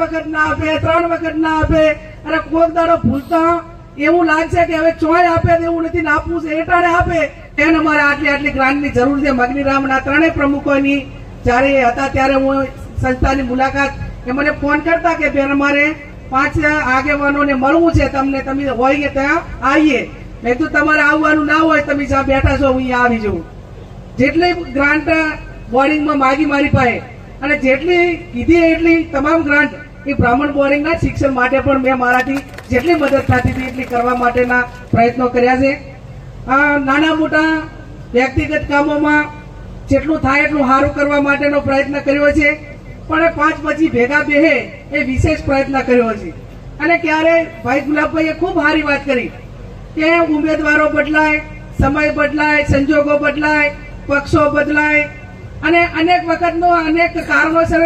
વખત ના આપે, ત્રણ વખત ના આપે. અને કોઈક દાડો ભૂલતા એવું લાગશે કે હવે ચોય આપે એવું નથી ને આપવું છે, એટાણે આપે. એને મારે આટલી આટલી ગ્રાન્ટની જરૂર છે. મગનીરામના ત્રણેય પ્રમુખોની જ્યારે એ હતા ત્યારે હું સંસ્થાની મુલાકાત, એ મને ફોન કરતા કે બેન અમારે પાંચ આગેવાનોને મળવું છે, તમને તમે હોય કે ત્યાં આવીએ. નહીં તો તમારે આવવાનું ના હોય, તમે જ્યાં બેઠા છો, હું અહીંયા આવી જાઉં. જેટલી ગ્રાન્ટ બોર્ડિંગમાં માગી મારી પાસે અને જેટલી કીધી એટલી તમામ ગ્રાન્ટ એ બ્રાહ્મણ બોરિંગના શિક્ષણ માટે પણ મેં મારાથી જેટલી મદદ થતી હતી એટલી કરવા માટેના પ્રયત્નો કર્યા છે. આ નાના મોટા વ્યક્તિગત કામોમાં જેટલું થાય એટલું સારું કરવા માટેનો પ્રયત્ન કર્યો છે. પણ પાંચ પછી ભેગા બેહે એ વિશેષ પ્રયત્ન કર્યો છે. અને ક્યારે ભાઈ ગુલાબભાઈએ ખૂબ સારી વાત કરી કે ઉમેદવારો બદલાય, સમય બદલાય, સંજોગો બદલાય, પક્ષો બદલાય અને અનેક વખતનો અનેક કારણોસર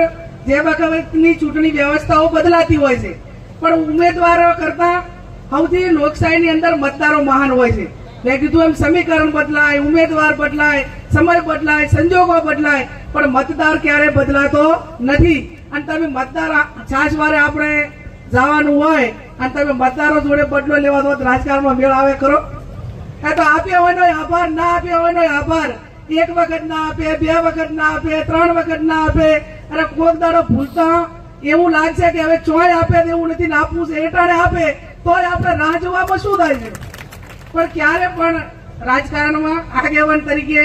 જે બાબતની ચૂંટણી વ્યવસ્થાઓ બદલાતી હોય છે. પણ ઉમેદવારો કરતા સૌથી લોકશાહીની અંદર મતદારો મહાન હોય છે. મેં કીધું એમ સમીકરણ બદલાય, ઉમેદવાર બદલાય, સમય બદલાય, સંજોગો બદલાય, પણ મતદાર ક્યારે બદલાતો નથી. અને તમે મતદાર છાશવારે આપણે જવાનું હોય, અને તમે મતદારો જોડે બદલો લેવા તો રાજકારણમાં મેળ આવે ખરો? એ તો આપ્યા હોય આભાર, ના આપ્યા હોય આભાર. એક વખત ના આપે, બે વખત ના આપે, ત્રણ વખત ના આપે. અને કોક દાડો ભૂલતા એવું લાગશે કે હવે ચોય આપે એવું નથી નાપવું છે. એટાણે આપે, તોય આપણે રાહ જોવામાં શું થાય છે? પણ ક્યારે પણ રાજકારણમાં આગેવાન તરીકે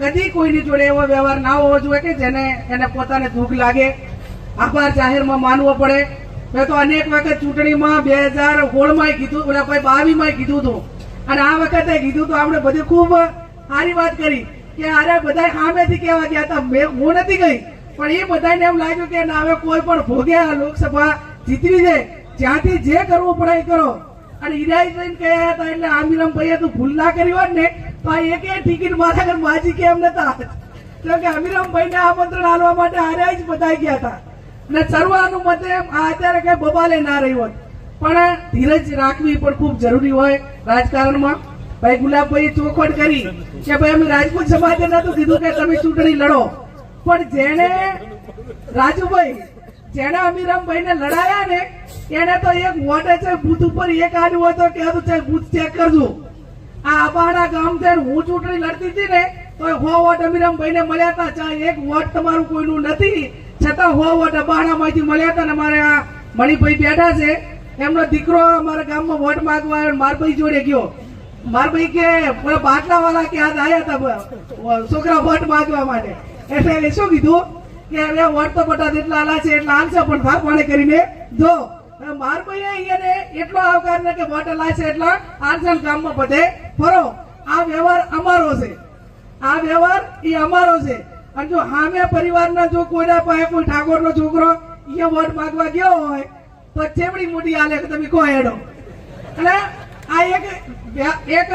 કદી કોઈની જોડે એવો વ્યવહાર ના હોવો જોઈએ કે જેને એને પોતાને દુઃખ લાગે. આભાર જાહેરમાં માનવો પડે. મેં તો અનેક વખત ચૂંટણીમાં બે હજાર સોળમાં કીધું, ઓલા ભાઈ બાવીમાં કીધું હતું. અને આ વખતે કીધું તો આપણે બધી ખૂબ સારી વાત કરી કે અરે બધા સામેથી કહેવા ગયા હતા હું નથી ગઈ. પણ એ બધાને એમ લાગ્યું કે ના, હવે કોઈ પણ ભોગે આ લોકસભા જીતવી છે જ્યાંથી જે કરવું પડે એ કરો. અને ઈરાઈ થઈને કહ્યા હતા એટલે આમીરામ ભાઈએ તું ભૂલ ના કરી હોત ને, તો આ એકે ટિકિટ મારા ઘર માજી કેમ નતા. કેમ કે અમીરામ ભાઈને આમંત્રણ આલવા માટે આર્યા જ બધા ગયા હતા. અને સર્વાનું મતે આ અત્યારે કઈ બબાલે ના રહી હોત. પણ ધીરજ રાખવી પણ ખૂબ જરૂરી હોય રાજકારણમાં. ભાઈ ગુલાબભાઈ ચોખવટ કરી કે ભાઈ અમે રાજપૂત સમાજે નતું કીધું કે તમે ચૂંટણી લડો. પણ જેને રાજુભાઈ જેને અમીરામભાઈ ને લડાયા ને, એને તો એક વોટે છે બુથ ઉપર એક આવ્યું હોય તો કહેતું છે, બૂથ ચેક કરજો. આ અબાડા ગામ છે હું ચૂંટણી લડતી હતી ને તો હો વોટ અમીરામભાઈ ને મળ્યા હતા. એક વોટ તમારું કોઈનું નથી, છતાં હો વોટ અબાડામાંથી મળ્યા હતા ને અમારે આ મણિભાઈ બેઠા છે. એમનો દીકરો અમારા ગામમાં વોટ માંગવા આવ્યો માર ભાઈ જોડે ગયો. માર ભાઈ કે બાટલા વાળા કે આજ આયા હતા છોકરા વોટ માંગવા માટે. એટલે એને શું કીધું? કે હવે વોટ તો બટા જેટલા આલા છે એટલા આલશે, પણ થાપ પાણી કરીને. જો માર ભાઈએ અહીંયાને એટલો આવકાર ને કે વોટ આલા છે એટલા આલશે ગામમાં બધે. ફરો, આ વ્યવહાર અમારો છે. આ વ્યવહાર એ અમારો છે. અને જો સામે પરિવારના જો કોઈના પાસે કોઈ ઠાકોરનો છોકરો એ વોટ માંગવા ગયો હોય, તો ચેવડી મોટી આલે કે તમે કહો હેડો. એટલે આ એક એક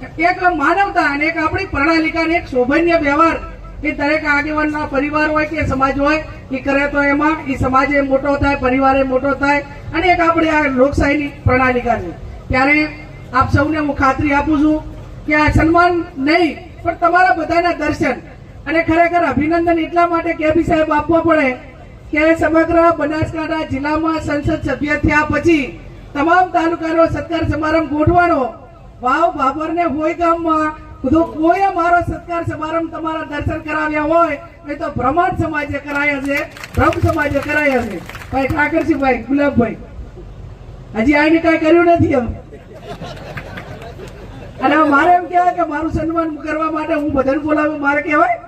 એક માનવતા અને એક આપણી પ્રણાલિકાને એક શોભનીય વ્યવહાર એ દરેક આગેવાનના પરિવાર હોય કે સમાજ હોય, એ કરે તો એમાં, એ સમાજ મોટો થાય, પરિવાર મોટો થાય, અને એક આપણી આ લોકશાહીની પ્રણાલિકા છે ત્યારે આપ સૌને હું ખાતરી આપું છું કે આ સન્માન નહીં, પણ તમારા બધાના દર્શન અને ખરેખર અભિનંદન એટલા માટે કેબી સાહેબ આપવા પડે કે સમગ્ર બનાસકાંઠા જિલ્લામાં સંસદ સભ્ય થયા પછી તમામ તાલુકાનો સત્કાર સમારંભ ગોઠવાનો વાવ બાબર ને હોય ગામમાં. બધું કોઈ મારો સત્કાર સમારંભ તમારા દર્શન કરાવ્યા હોય એ તો બ્રહ્માંડ સમાજે કરાયા છે બ્રહ્મ સમાજે કરાયા છે. ભાઈ ઠાકરસિંહભાઈ ગુલાબભાઈ. હજી આને કઈ કર્યું નથી એમ? અને મારે એમ કહેવાય કે મારું સન્માન કરવા માટે હું બધાને બોલાવું મારે કહેવાય?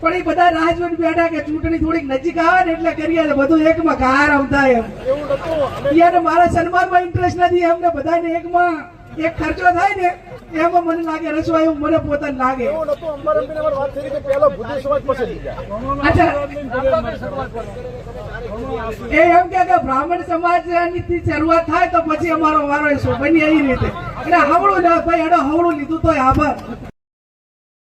પણ એ બધા રાજવન બેઠા કે ચૂંટણી થોડીક નજીક આવે ને એટલે કરીએ બધું એકમાં ગારામ થાય એમ. યાર મારા સન્માનમાં ઇન્ટરેસ્ટ નથી એમને બધાને એકમાં. એક ખર્ચો થાય ને એમાં મને લાગે રસવાય એવું મને પોતાને લાગે. એ એમ કે કે બ્રાહ્મણ સમાજની શરૂઆત થાય તો પછી અમારો વારો શું બની એવી રીતે. એટલે હવળું ના ભાઈ એને હવળું લીધું તો આભાર.